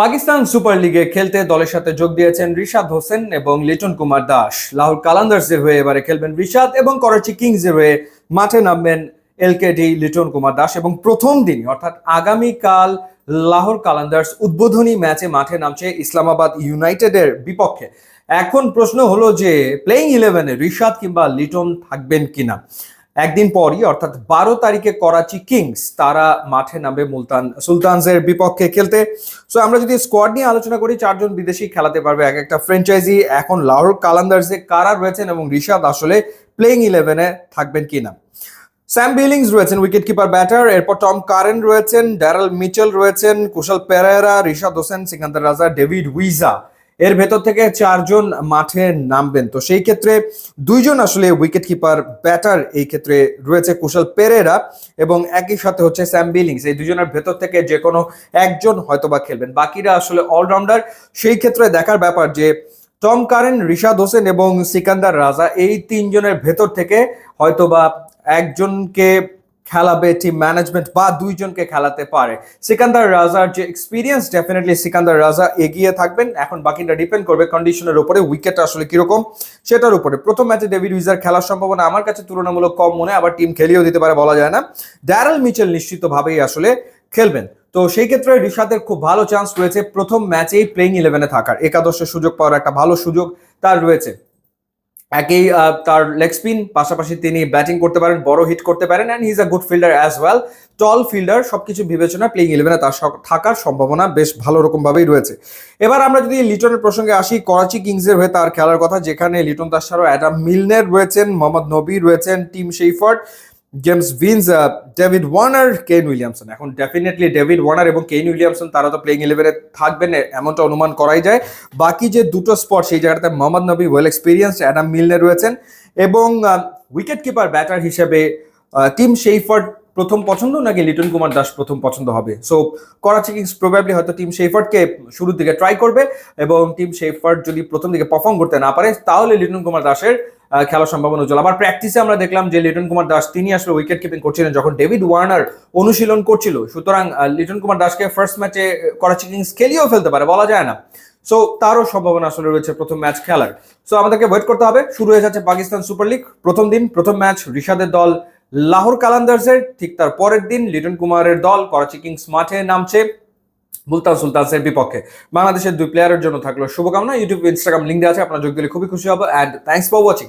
Pakistan super লিগে খেলতে দলের সাথে যোগ দিয়েছেন রিশাদ হোসেন এবং লিটন কুমার দাস। লাহোর কালান্দার্সের হয়ে এবারে খেলবেন রিশাদ এবং করাচি কিংসের হয়ে মাঠে নামবেন এলকেডি লিটন কুমার দাস এবং প্রথম দিন অর্থাৎ আগামীকাল লাহোর কালান্দার্স উদ্বোধনী ম্যাচে মাঠে নামছে ইসলামাবাদ ইউনাইটেডের বিপক্ষে। এখন প্রশ্ন হলো যে প্লেইং ইলেভেনে রিশাদ কিংবা লিটন থাকবেন কিনা? একদিন পরই, অর্থাৎ বারো তারিখে করাচি কিংস, তারা মাঠে নামবে মুলতান, সুলতানসের বিপক্ষে খেলতে। সো আমরা যদি স্কোয়াড নিয়ে আলোচনা করি, চারজন বিদেশি খেলাতে পারবে এক একটা ফ্র্যাঞ্চাইজি এখন লাহোর কালান্দার্সে কারা রয়েছেন এবং রিশাদ আসলে প্লেইং ইলেভেনে থাকবেন কিনা? স্যাম বিলিংস রয়েছেন উইকেট কিপার ব্যাটার এরপর টম কারেন রয়েছেন ড্যারেল মিচেল রয়েছেন, কুশল পেরেরা, রিশাদ হোসেন, সিকান্দার রাজা ডেভিড উইজা এর ভেতর থেকে চারজন মাঠে নামবেন। তো সেই ক্ষেত্রে দুইজন আসলে উইকেট কিপার ব্যাটার এই ক্ষেত্রে রয়েছে কুশল পেরেরা এবং একই সাথে হচ্ছে স্যাম বিলিংস এই দুজনের ভেতর থেকে যে কোনো একজন হয়তোবা খেলবেন। বাকিরা আসলে অলরাউন্ডার সেই ক্ষেত্রে দেখার ব্যাপার যে টম কারেন রিশাদ হোসেন এবং সিকান্দার রাজা এই তিনজনের ভেতর থেকে হয়তোবা একজনকে খেলাবে টিম ম্যানেজমেন্ট বা দুইজনকে খেলাতে পারে। সিকান্দার রাজার যে এক্সপিরিয়েন্স ডেফিনেটলি সিকান্দার রাজা এগিয়ে থাকবেন। এখন বাকিটা ডিপেন্ড করবে কন্ডিশনের উপরে উইকেট আসলে কীরকম, সেটার উপরে। প্রথম ম্যাচে ডেভিড উইজার খেলার সম্ভাবনা আমার কাছে তুলনামূলক কম মনে আবার টিম খেলিয়েও দিতে পারে বলা যায় না। ড্যারেল মিচেল নিশ্চিতভাবেই আসলে খেলবেন। তো সেই ক্ষেত্রে রিশাদের খুব ভালো চান্স রয়েছে প্রথম ম্যাচেই প্লেইং ইলেভেনে থাকার। একাদশের সুযোগ পাওয়ার একটা ভালো সুযোগ তার রয়েছে। একই তার লেগ স্পিন পাশাপাশি তিনি ব্যাটিং করতে পারেন, বড় হিট করতে পারেন and is a good fielder as well tall fielder সব কিছু বিবেচনা প্লেইং ইলেভেনে তার থাকার সম্ভাবনা বেশ ভালো রকমভাবেই রয়েছে। এবার আমরা যদি লিটনের প্রসঙ্গে আসি, করাচি কিংসের হয়ে তার খেলার কথা, যেখানে লিটন তার ছাড়াও অ্যাডাম মিলনের রয়েছেন, মোহাম্মদ নবী রয়েছেন, Tim Shepherd James Vince David Warner Kane Williamson এখন ডেফিনেটলি ডেভিড ওয়ার্নার এবং কেন উইলিয়ামসন তারা তো প্লেইং ইলেভেনে থাকবেন এমনটা অনুমান করাই যায়। বাকি যে দুটো স্পট সেই জায়গাটাতে মোহাম্মদ নবী ওয়েল এক্সপিরিয়েন্স অ্যাডাম মিলনে রয়েছেন এবং উইকেট কিপার ব্যাটার হিসেবে টিম শেফার্ড প্রথম পছন্দ নাকি লিটন কুমার দাস প্রথম পছন্দ হবে? সো করাচি কিংস প্রবাবলি হয়তো টিম শেফার্ডকে শুরুর দিকে ট্রাই করবে এবং টিম শেফার্ড যদি প্রথম দিকে পারফর্ম করতে না পারে, তাহলে লিটন কুমার দাসের খেলার সম্ভাবনা উজ্জ্বল। আবার প্র্যাকটিসে আমরা দেখলাম যে লিটন কুমার দাস, তিনি আসলে উইকেট কিপিং করছিলেন যখন ডেভিড ওয়ার্নার অনুশীলন করছিল। সুতরাং লিটন কুমার দাসকে ফার্স্ট ম্যাচে করাচি কিংস খেলিয়েও ফেলতে পারে, বলা যায় না। সো তারও সম্ভাবনা আসলে রয়েছে প্রথম ম্যাচ খেলার। সো আমাদেরকে ওয়েট করতে হবে। শুরু হয়ে যাচ্ছে পাকিস্তান সুপার লিগ প্রথম দিন, প্রথম ম্যাচ রিশাদের দল লাহোর কালান্দার্সের। ঠিক তার পরের দিন লিটন কুমারের দল করাচি কিংস মাঠে নামছে মুলতান সুলতানসের বিপক্ষে। বাংলাদেশের দুই প্লেয়ারের জন্য থাকল শুভকামনা। ইউটিউব ইনস্টাগ্রাম লিঙ্ক দেওয়া আছে, আপনারা যোগ দিলে খুবই খুশি হব। And thanks for watching